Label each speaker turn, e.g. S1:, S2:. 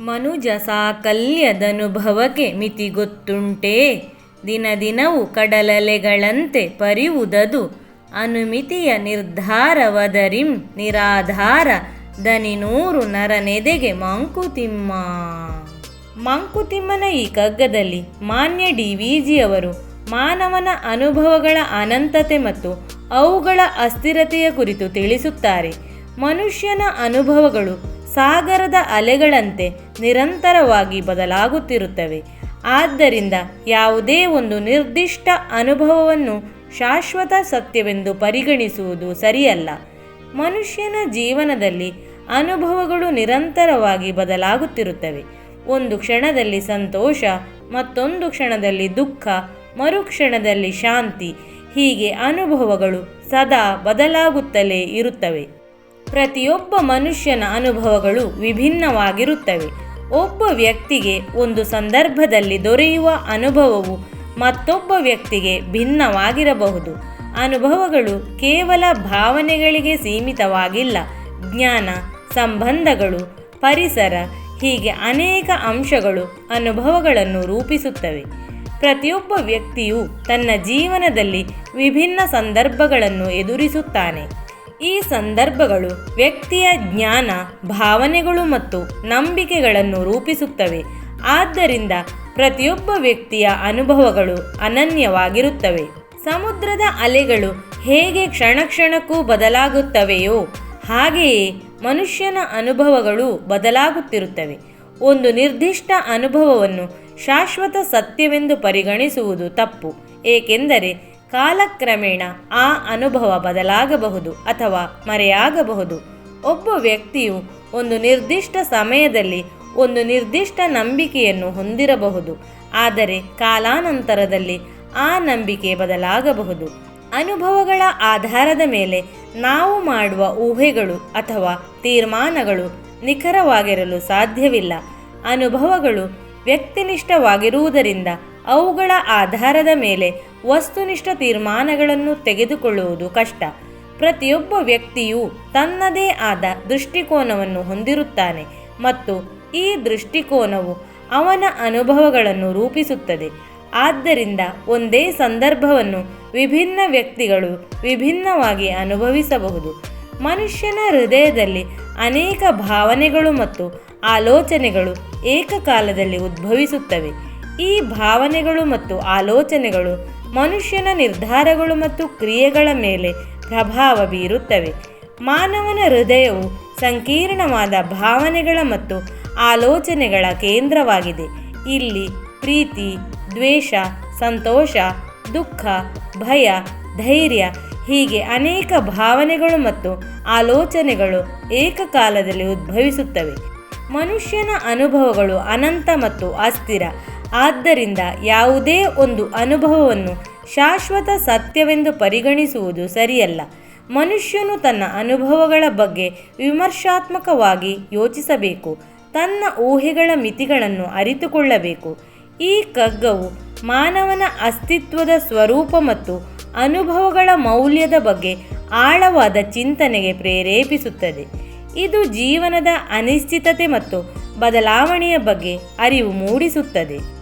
S1: ಮನುಜ ಸಾಕಲ್ಯದನುಭವಕ್ಕೆ ಮಿತಿ ಗೊತ್ತುಂಟೇ ದಿನ ದಿನವು ಕಡಲಲೆಗಳಂತೆ ಪರಿವುದದು ಅನುಮಿತಿಯ ನಿರ್ಧಾರವದರಿಂ ನಿರಾಧಾರ. ದನಿ ನೂರು ನರನೆದೆಗೆ ಮಂಕುತಿಮ್ಮ. ಮಂಕುತಿಮ್ಮನ ಈ ಕಗ್ಗದಲ್ಲಿ ಮಾನ್ಯ ಡಿ ವಿ ಜಿಯವರು ಮಾನವನ ಅನುಭವಗಳ ಅನಂತತೆ ಮತ್ತು ಅವುಗಳ ಅಸ್ಥಿರತೆಯ ಕುರಿತು ತಿಳಿಸುತ್ತಾರೆ. ಮನುಷ್ಯನ ಅನುಭವಗಳು ಸಾಗರದ ಅಲೆಗಳಂತೆ ನಿರಂತರವಾಗಿ ಬದಲಾಗುತ್ತಿರುತ್ತವೆ. ಆದ್ದರಿಂದ ಯಾವುದೇ ಒಂದು ನಿರ್ದಿಷ್ಟ ಅನುಭವವನ್ನು ಶಾಶ್ವತ ಸತ್ಯವೆಂದು ಪರಿಗಣಿಸುವುದು ಸರಿಯಲ್ಲ. ಮನುಷ್ಯನ ಜೀವನದಲ್ಲಿ ಅನುಭವಗಳು ನಿರಂತರವಾಗಿ ಬದಲಾಗುತ್ತಿರುತ್ತವೆ. ಒಂದು ಕ್ಷಣದಲ್ಲಿ ಸಂತೋಷ, ಮತ್ತೊಂದು ಕ್ಷಣದಲ್ಲಿ ದುಃಖ ಮರುಕ್ಷಣದಲ್ಲಿ ಶಾಂತಿ, ಹೀಗೆ ಅನುಭವಗಳು ಸದಾ ಬದಲಾಗುತ್ತಲೇ ಇರುತ್ತವೆ. ಪ್ರತಿಯೊಬ್ಬ ಮನುಷ್ಯನ ಅನುಭವಗಳು ವಿಭಿನ್ನವಾಗಿರುತ್ತವೆ. ಒಬ್ಬ ವ್ಯಕ್ತಿಗೆ ಒಂದು ಸಂದರ್ಭದಲ್ಲಿ ದೊರೆಯುವ ಅನುಭವವು ಮತ್ತೊಬ್ಬ ವ್ಯಕ್ತಿಗೆ ಭಿನ್ನವಾಗಿರಬಹುದು. ಅನುಭವಗಳು ಕೇವಲ ಭಾವನೆಗಳಿಗೆ ಸೀಮಿತವಾಗಿಲ್ಲ. ಜ್ಞಾನ, ಸಂಬಂಧಗಳು, ಪರಿಸರ, ಹೀಗೆ ಅನೇಕ ಅಂಶಗಳು ಅನುಭವಗಳನ್ನು ರೂಪಿಸುತ್ತವೆ. ಪ್ರತಿಯೊಬ್ಬ ವ್ಯಕ್ತಿಯು ತನ್ನ ಜೀವನದಲ್ಲಿ ವಿಭಿನ್ನ ಸಂದರ್ಭಗಳನ್ನು ಎದುರಿಸುತ್ತಾನೆ. ಈ ಸಂದರ್ಭಗಳು ವ್ಯಕ್ತಿಯ ಜ್ಞಾನ, ಭಾವನೆಗಳು ಮತ್ತು ನಂಬಿಕೆಗಳನ್ನು ರೂಪಿಸುತ್ತವೆ. ಆದ್ದರಿಂದ ಪ್ರತಿಯೊಬ್ಬ ವ್ಯಕ್ತಿಯ ಅನುಭವಗಳು ಅನನ್ಯವಾಗಿರುತ್ತವೆ. ಸಮುದ್ರದ ಅಲೆಗಳು ಹೇಗೆ ಕ್ಷಣ ಕ್ಷಣಕ್ಕೂ ಬದಲಾಗುತ್ತವೆಯೋ, ಹಾಗೆಯೇ ಮನುಷ್ಯನ ಅನುಭವಗಳು ಬದಲಾಗುತ್ತಿರುತ್ತವೆ. ಒಂದು ನಿರ್ದಿಷ್ಟ ಅನುಭವವನ್ನು ಶಾಶ್ವತ ಸತ್ಯವೆಂದು ಪರಿಗಣಿಸುವುದು ತಪ್ಪು. ಏಕೆಂದರೆ ಕಾಲಕ್ರಮೇಣ ಆ ಅನುಭವ ಬದಲಾಗಬಹುದು ಅಥವಾ ಮರೆಯಾಗಬಹುದು. ಒಬ್ಬ ವ್ಯಕ್ತಿಯು ಒಂದು ನಿರ್ದಿಷ್ಟ ಸಮಯದಲ್ಲಿ ಒಂದು ನಿರ್ದಿಷ್ಟ ನಂಬಿಕೆಯನ್ನು ಹೊಂದಿರಬಹುದು, ಆದರೆ ಕಾಲಾನಂತರದಲ್ಲಿ ಆ ನಂಬಿಕೆ ಬದಲಾಗಬಹುದು. ಅನುಭವಗಳ ಆಧಾರದ ಮೇಲೆ ನಾವು ಮಾಡುವ ಊಹೆಗಳು ಅಥವಾ ತೀರ್ಮಾನಗಳು ನಿಖರವಾಗಿರಲು ಸಾಧ್ಯವಿಲ್ಲ. ಅನುಭವಗಳು ವ್ಯಕ್ತಿನಿಷ್ಠವಾಗಿರುವುದರಿಂದ ಅವುಗಳ ಆಧಾರದ ಮೇಲೆ ವಸ್ತುನಿಷ್ಠ ತೀರ್ಮಾನಗಳನ್ನು ತೆಗೆದುಕೊಳ್ಳುವುದು ಕಷ್ಟ. ಪ್ರತಿಯೊಬ್ಬ ವ್ಯಕ್ತಿಯು ತನ್ನದೇ ಆದ ದೃಷ್ಟಿಕೋನವನ್ನು ಹೊಂದಿರುತ್ತಾನೆ ಮತ್ತು ಈ ದೃಷ್ಟಿಕೋನವು ಅವನ ಅನುಭವಗಳನ್ನು ರೂಪಿಸುತ್ತದೆ. ಆದ್ದರಿಂದ ಒಂದೇ ಸಂದರ್ಭವನ್ನು ವಿಭಿನ್ನ ವ್ಯಕ್ತಿಗಳು ವಿಭಿನ್ನವಾಗಿ ಅನುಭವಿಸಬಹುದು. ಮನುಷ್ಯನ ಹೃದಯದಲ್ಲಿ ಅನೇಕ ಭಾವನೆಗಳು ಮತ್ತು ಆಲೋಚನೆಗಳು ಏಕಕಾಲದಲ್ಲಿ ಉದ್ಭವಿಸುತ್ತವೆ. ಈ ಭಾವನೆಗಳು ಮತ್ತು ಆಲೋಚನೆಗಳು ಮನುಷ್ಯನ ನಿರ್ಧಾರಗಳು ಮತ್ತು ಕ್ರಿಯೆಗಳ ಮೇಲೆ ಪ್ರಭಾವ ಬೀರುತ್ತವೆ. ಮಾನವನ ಹೃದಯವು ಸಂಕೀರ್ಣವಾದ ಭಾವನೆಗಳ ಮತ್ತು ಆಲೋಚನೆಗಳ ಕೇಂದ್ರವಾಗಿದೆ. ಇಲ್ಲಿ ಪ್ರೀತಿ, ದ್ವೇಷ, ಸಂತೋಷ, ದುಃಖ, ಭಯ, ಧೈರ್ಯ ಹೀಗೆ ಅನೇಕ ಭಾವನೆಗಳು ಮತ್ತು ಆಲೋಚನೆಗಳು ಏಕಕಾಲದಲ್ಲಿ ಉದ್ಭವಿಸುತ್ತವೆ. ಮನುಷ್ಯನ ಅನುಭವಗಳು ಅನಂತ ಮತ್ತು ಅಸ್ಥಿರ. ಆದ್ದರಿಂದ ಯಾವುದೇ ಒಂದು ಅನುಭವವನ್ನು ಶಾಶ್ವತ ಸತ್ಯವೆಂದು ಪರಿಗಣಿಸುವುದು ಸರಿಯಲ್ಲ. ಮನುಷ್ಯನು ತನ್ನ ಅನುಭವಗಳ ಬಗ್ಗೆ ವಿಮರ್ಶಾತ್ಮಕವಾಗಿ ಯೋಚಿಸಬೇಕು, ತನ್ನ ಊಹೆಗಳ ಮಿತಿಗಳನ್ನು ಅರಿತುಕೊಳ್ಳಬೇಕು. ಈ ಕಗ್ಗವು ಮಾನವನ ಅಸ್ತಿತ್ವದ ಸ್ವರೂಪ ಮತ್ತು ಅನುಭವಗಳ ಮೌಲ್ಯದ ಬಗ್ಗೆ ಆಳವಾದ ಚಿಂತನೆಗೆ ಪ್ರೇರೇಪಿಸುತ್ತದೆ. ಇದು ಜೀವನದ ಅನಿಶ್ಚಿತತೆ ಮತ್ತು ಬದಲಾವಣೆಯ ಬಗ್ಗೆ ಅರಿವು ಮೂಡಿಸುತ್ತದೆ.